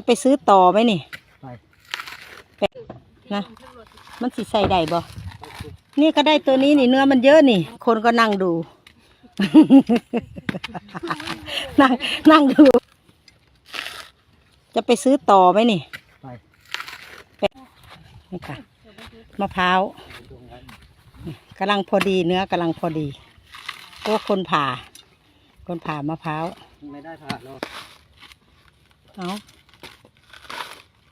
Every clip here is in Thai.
จะไปซื้อต่อไหมนี่ไปนะมันสิใส่ได้บ่นี่ก็ได้ตัวนี้นี่เนื้อมันเยอะนี่ คนก็นั่งดู นั่งนั่งดู จะไปซื้อต่อไหมนี่ไปนี่ค่ะมะพร้าวกำลังพอดีเนื้อกำลังพอดีโอ้คนผ่า คนผ่ามะพร้าวไม่ได้ผ่าหรอกเอา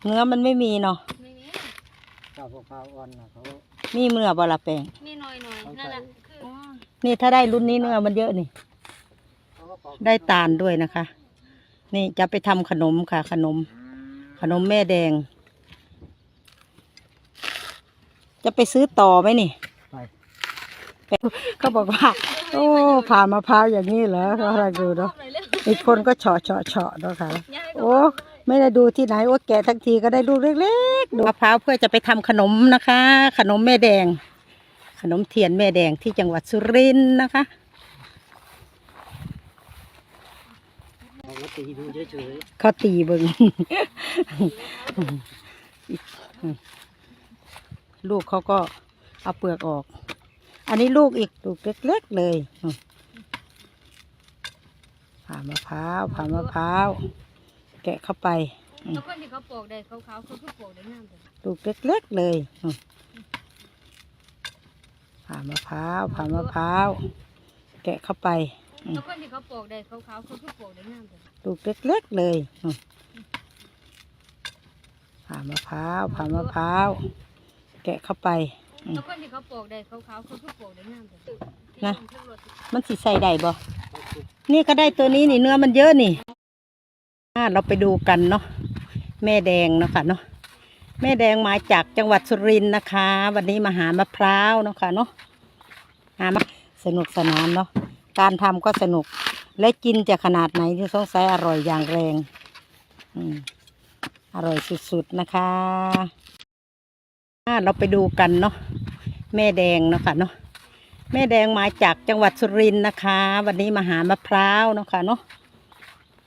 เนื้อมันไม่มีเนาะไม่มีข้าวข้าวอ่อนนะเขามีเมื่อบละแปลงมีหน่อยหน่อยนั่นแหละคืออ๋อนี่ถ้าได้รุ่นนี้เนื้อมันเยอะนี่เขาก็ปอกได้ตาลด้วยนะคะ นี่จะไปทำขนมค่ะ ขนม ขนมแม่แดง จะไปซื้อต่อไหมนี่ไปเขาบอกว่า โอ้ผ่ามะพร้าวอย่างนี้เหรอเขาอะไรดูเนาะอีกคนก็เฉาะเฉาะเฉาะเนาะค่ะโอ้ ไม่ได้ดูที่ไหนว่าแกะทั้งทีก็ได้ลูกเล็กๆดูมะพร้าวเพื่อจะไปทำขนมนะคะ ขนมแม่แดง ขนมเทียนแม่แดงที่จังหวัดสุรินทร์นะคะเราก็ตีดูเฉยเขาตีเบิงลูกเขาก็เอาเปลือกออก อันนี้ลูกอีกลูกเล็กๆเลยอืมผ่ามะพร้าวผ่ามะพร้าว แกะเข้าไปแล้วคนที่เขาปลูกได้ขาวๆเขาคือปลูกได้งามแต่ลูกเล็กๆเลยอืมผ่ามะพร้าวผ่ามะพร้าวแกะเข้าไปแล้วคนที่เขาปลูกได้ขาวๆเขาคือปลูกได้งามแต่ลูกเล็กๆเลยอืมผ่ามะพร้าวผ่ามะพร้าวแกะเข้าไปแล้วคนที่เขาปลูกได้ขาวๆเขาคือปลูกได้งามแต่นะมันสิใส่ได้บ่นี่ก็ได้ตัวนี้นี่เนื้อมันเยอะนี่อ่า เราไปดูกันเนาะแม่แดงเนาะค่ะเนาะแม่แดงมาจากจังหวัดสุรินทร์นะคะ วันนี้มาหามะพร้าวเนาะค่ะเนาะหามะสนุกสนานเนาะการทำก็สนุกและกินจะขนาดไหนที่สงสัยอร่อยอย่างแรงอืมอร่อยสุดๆนะคะเราไปดูกันเนาะแม่แดงเนาะค่ะเนาะแม่แดงมาจากจังหวัดสุรินทร์นะคะ วันนี้มาหามะพร้าวเนาะค่ะเนาะ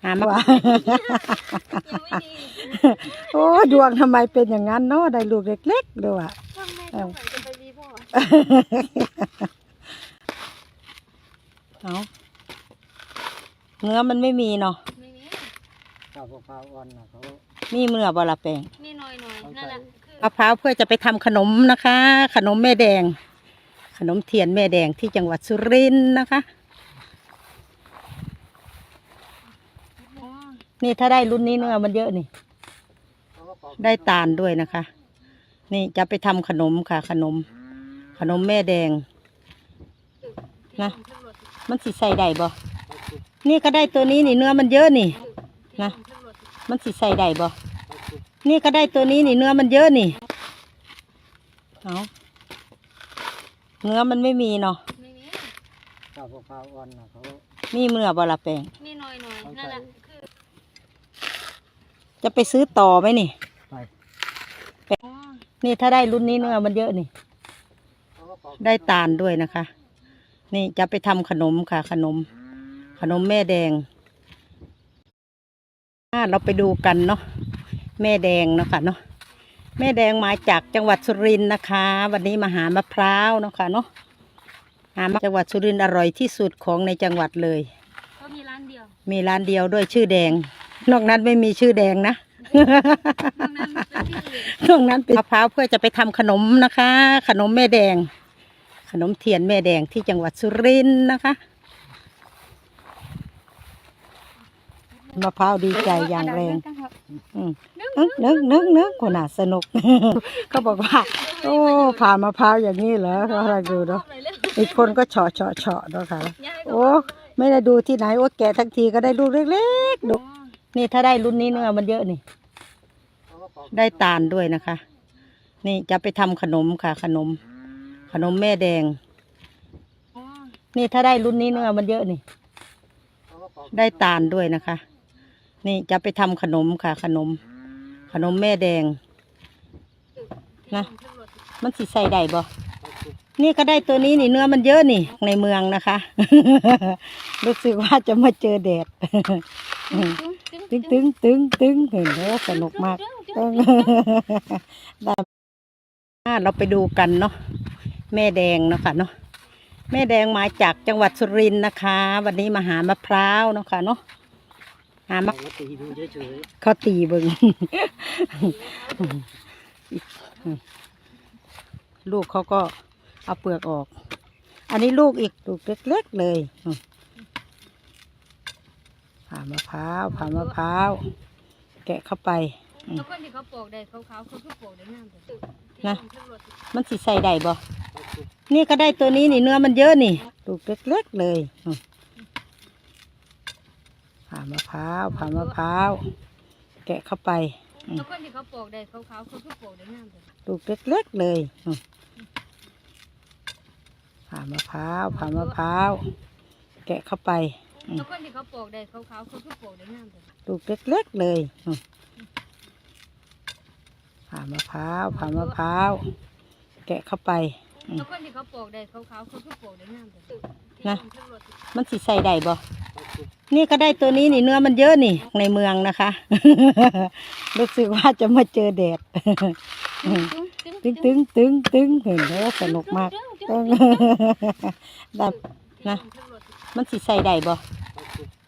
หามะพร้าวยังไม่ดีโอ้ดวงทำไมเป็นอย่างนั้นเนาะได้ลูกเล็กๆด้วยอะช่างแม่ก็เหมือนจะไปดีพ่อเอาเนื้อมันไม่มีเนาะไม่มีๆข้าวข้าวอ่อนนะเขามีเมื่อบละแปลงมีหน่อยหน่อยนั่นแหละคือมะพร้าวเพื่อจะไปทำขนมนะคะ ขนมแม่แดง ขนมเทียนแม่แดงที่จังหวัดสุรินทร์นะคะ อ๋อ นี่ถ้าได้รุ่นนี้เนื้อมันเยอะนี่เขาก็ปอกได้ตาลด้วยนะคะ นี่จะไปทำขนมค่ะ ขนม ขนมแม่แดง นะ มันสิใส่ได้บ่นี่ก็ได้ตัวนี้นี่เนื้อมันเยอะนี่ นะ มันสิใส่ได้บ่นี่ก็ได้ตัวนี้นี่เนื้อมันเยอะนี่เอาเนื้อมันไม่มีเนาะไม่มีข้าวข้าวอ่อนนะเขามีเมื่อบละแปลงมีหน่อยหน่อยนั่นแหละคือ จะไปซื้อต่อไหมนี่ไปอ๋อนี่ถ้าได้รุ่นนี้เนื้อมันเยอะนี่เขาก็ปอกได้ตาลด้วยนะคะ นี่จะไปทำขนมค่ะ ขนม ขนมแม่แดงอ่าเราไปดูกันเนาะแม่แดงเนาะค่ะเนาะแม่แดงมาจากจังหวัดสุรินทร์นะคะ วันนี้มาหามะพร้าวเนาะค่ะเนาะหามะจังหวัดสุรินทร์อร่อยที่สุดของในจังหวัดเลยก็มีร้านเดียว มีร้านเดียวด้วยชื่อแดง นอกนั้นไม่มีชื่อแดงนะตรงนั้นเป็นที่อื่นตรงนั้นเป็นมะพร้าวเพื่อจะไปทำขนมนะคะ ขนมแม่แดง ขนมเทียนแม่แดงที่จังหวัดสุรินทร์นะคะมะพร้าวดีใจอย่างแรงอืมนึกนึกนึกนึกคนน่ะสนุกก็บอกว่า โอ้ผ่ามะพร้าวอย่างนี้เหรอเขาอะไรดูเนาะอีกคนก็เฉาะเฉาะเฉาะเนาะค่ะ โอ้ ไม่ได้ดูที่ไหนว่าแกะทั้งทีก็ได้ลูกเล็กๆดู นี่ถ้าได้รุ่นนี้เนื้อมันเยอะนี่ ได้ตาลด้วยนะคะ นี่จะไปทำขนมค่ะ ขนม ขนมแม่แดง นี่ถ้าได้รุ่นนี้เนื้อมันเยอะนี่ ได้ตาลด้วยนะคะ นี่จะไปทำขนมค่ะ ขนม ขนมแม่แดงนะมันสิใส่ได้บ่ นี่ก็ได้ตัวนี้นี่เนื้อมันเยอะนี่ในเมืองนะคะ รู้สึกว่าจะมาเจอแดดตึงตึงตึงตึงเห็นแล้วสนุกมากได้เราไปดูกันเนาะแม่แดงเนาะค่ะเนาะแม่แดงมาจากจังหวัดสุรินทร์นะคะ วันนี้มาหามะพร้าวเนาะค่ะเนาะหามะเอตีดูเฉยเขาตีเบิงลูกเขาก็ เอาเปลือกออก อันนี้ลูกอีกลูกเล็กๆเลยอืมผ่ามะพร้าวผ่ามะพร้าวแกะเข้าไปแล้วคนที่เขาปลูกได้ขาวๆเขาคือปลูกได้งามแต่นะมันสิใส่ได้บ่ๆเอาสุกนี่ก็ได้ตัวนี้นี่เนื้อมันเยอะนี่ลูกเล็กๆเลยอืมผ่ามะพร้าวผ่ามะพร้าวแกะเข้าไปแล้วคนที่เขาปลูกได้ขาวๆเขาคือปลูกได้งามแต่ลูกเล็กๆเลยอืม ผ่ามะพร้าวผ่ามะพร้าวแกะเข้าไปแล้วคนที่เขาปลูกได้ขาวๆเขาคือปลูกได้งามแต่ลูกเล็กๆเลยอืมผ่ามะพร้าวผ่ามะพร้าวแกะเข้าไปแล้วคนที่เขาปลูกได้ขาวๆเขาคือปลูกได้งามแต่นะมันสิใส่ได้บ่เอาสุกนี่ก็ได้ตัวนี้นี่เนื้อมันเยอะนี่ในเมืองนะคะ รู้สึกว่าจะมาเจอแดด ตึงตึงตึงตึงเห็นแล้วสนุกมากตึงได้นะ มันสิใส่ได้บ่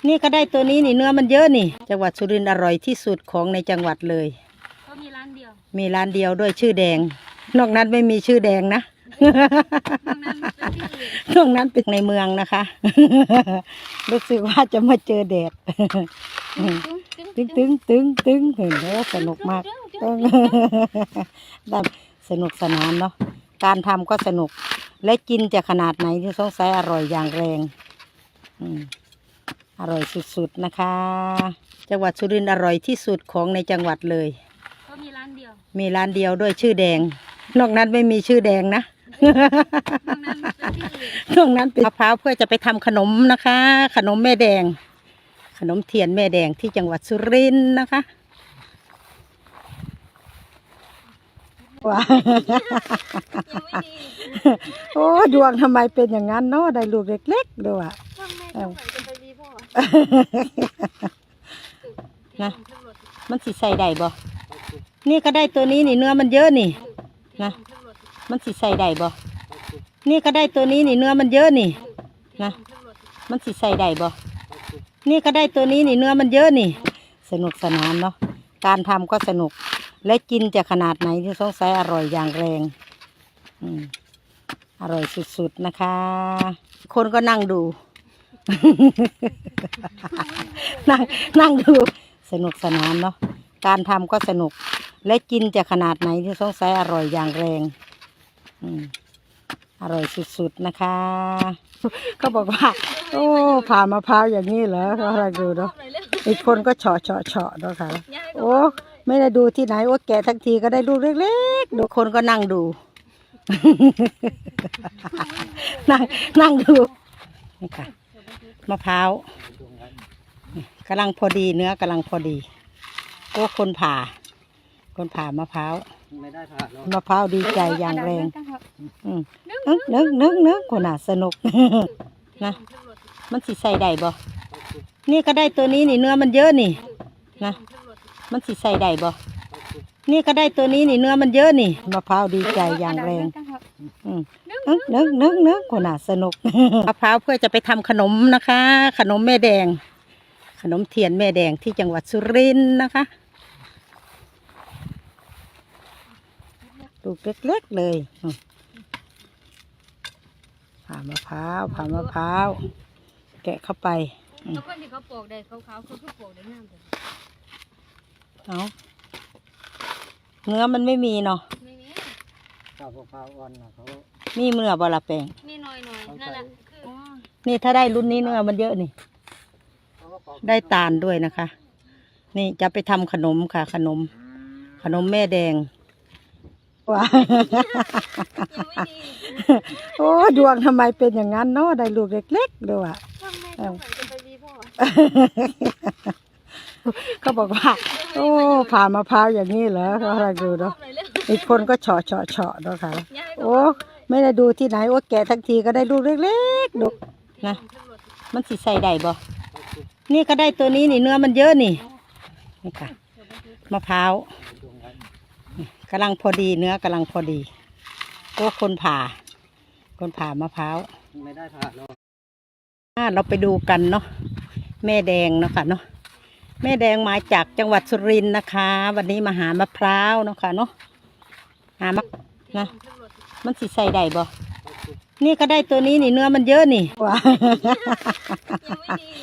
เนี่ก็ได้ตัวนี้นี่เนื้อมันเยอะนี่ จังหวัดสุรินทร์อร่อยที่สุดของในจังหวัดเลยเขามีร้านเดียว มีร้านเดียวด้วยชื่อแดง นอกนั้นไม่มีชื่อแดงนะตรงนั้นเป็นที่อื่นนอกนั้นเป็นในเมืองนะคะ รู้สึกว่าจะมาเจอแดด ตึงตึงตึงตึงเห็นแล้วสนุกมากตึงได้ สนุกสนานเนาะการทำก็สนุก และกินจะขนาดไหนที่สงสัยอร่อยอย่างแรงอืมอร่อยสุดๆนะคะ จังหวัดสุรินทร์อร่อยที่สุดของในจังหวัดเลยเขามีร้านเดียวมีร้านเดียวด้วยชื่อแดง นอกนั้นไม่มีชื่อแดงนะ ตรงนั้นเป็นที่อื่นช่วงนั้นเป็นมะพร้าวเพื่อจะไปทำขนมนะคะ ขนมแม่แดง ขนมเทียนแม่แดงที่จังหวัดสุรินทร์นะคะ ว้ายังไม่ดีโอ้ดวงทำไมเป็นอย่างนั้นเนาะได้ลูกเล็กๆด้วยอะช่างแม่เท่าไหร่จะไปมีพ่อนะมันสิใส่ได้บ่เอาสุกนี่ก็ได้ตัวนี้นี่เนื้อมันเยอะนี่นะมันสิใส่ได้บ่เอาสุกนี่ก็ได้ตัวนี้นี่เนื้อมันเยอะนี่นะมันสิใส่ได้บ่เอาสุกนี่ก็ได้ตัวนี้นี่เนื้อมันเยอะนี่ สนุกสนานเนาะการทำก็สนุก และกินจะขนาดไหนที่สงสัยอร่อยอย่างแรงอืมอร่อยสุดๆนะคะ คนก็นั่งดู นั่งนั่งดู สนุกสนานเนาะการทำก็สนุก และกินจะขนาดไหนที่สงสัยอร่อยอย่างแรงอืมอร่อยสุดๆนะคะ ก็บอกว่า โอ้ผ่ามะพร้าวอย่างนี้เหรอก็อะไรดูเนาะอีกคนก็เฉาะเฉาะเฉาะเนาะค่ะโอ้ ไม่ได้ดูที่ไหนโอ้แกะทั้งทีก็ได้ลูกเล็กๆดูคนก็นั่งดู นั่งนั่งดูนี่ค่ะมะพร้าวตรงนั้นกำลังพอดีเนื้อกำลังพอดีโอ้คนผ่า คนผ่ามะพร้าวไม่ได้ผ่านหรอกมะพร้าวดีใจอย่างแรงอืมนึกนึกนึกนึกคนน่ะสนุกนะมันสิใส่ได้บ่เอาสุกนี่ก็ได้ตัวนี้นี่เนื้อมันเยอะนี่นะ มันสิใส่ได้บ่เอนี่ก็ได้ตัวนี้นี่เนื้อมันเยอะนี่มะพร้าวดีใจอย่างแรงอืมนึกนึกนึกนึกคนน่ะสนุกมะพร้าวเพื่อจะไปทำขนมนะคะ ขนมแม่แดง ขนมเทียนแม่แดงที่จังหวัดสุรินทร์นะคะลูกเล็กๆเลยผ่ามะพร้าวผ่ามะพร้าวแกะเข้าไปแล้วคนที่เขาปลูกได้ขาวๆเขาคือปลูกได้งามแต่ เอาเนื้อมันไม่มีเนาะไม่มีข้าวมะพร้าวอ่อนนะเขามีเมื่อบละแปลงมีหน่อยหน่อยนั่นแหละคืออ๋อนี่ถ้าได้รุ่นนี้เนื้อมันเยอะนี่ เขาก็ปอกได้ตาลด้วยนะคะ นี่จะไปทำขนมค่ะ ขนม ขนมแม่แดงว้า ยังไม่ดีโอ้ดวงทำไมเป็นอย่างนั้นเนาะได้ลูกเล็กๆด้วยอะช่างแม่เท่าไหร่จะไปมีพ่อ ก็บอกว่า โอ้ผ่ามะพร้าวอย่างนี้เหรอก็อะไรดูเนาะเลยเร็วอีกคนก็เฉาะเฉาะเฉาะเนาะค่ะย้ายโอ้ไม่ได้ดูที่ไหนโอ้แกะทั้งทีก็ได้ลูกเล็กๆดูนะมันสิใส่ได้บ่เอาสุกนี่ก็ได้ตัวนี้นี่เนื้อมันเยอะนี่นี่ค่ะมะพร้าวดวงไว้กำลังพอดีเนื้อกำลังพอดีโอ้คนผ่า คนผ่ามะพร้าวไม่ได้ผ่าหรอกอ่าเราไปดูกันเนาะแม่แดงเนาะค่ะเนาะ แม่แดงมาจากจังหวัดสุรินทร์นะคะ วันนี้มาหามะพร้าวเนาะค่ะเนาะหามะนะมันสีใส่ได้บ่นี่ก็ได้ตัวนี้นี่เนื้อมันเยอะนี่ว้า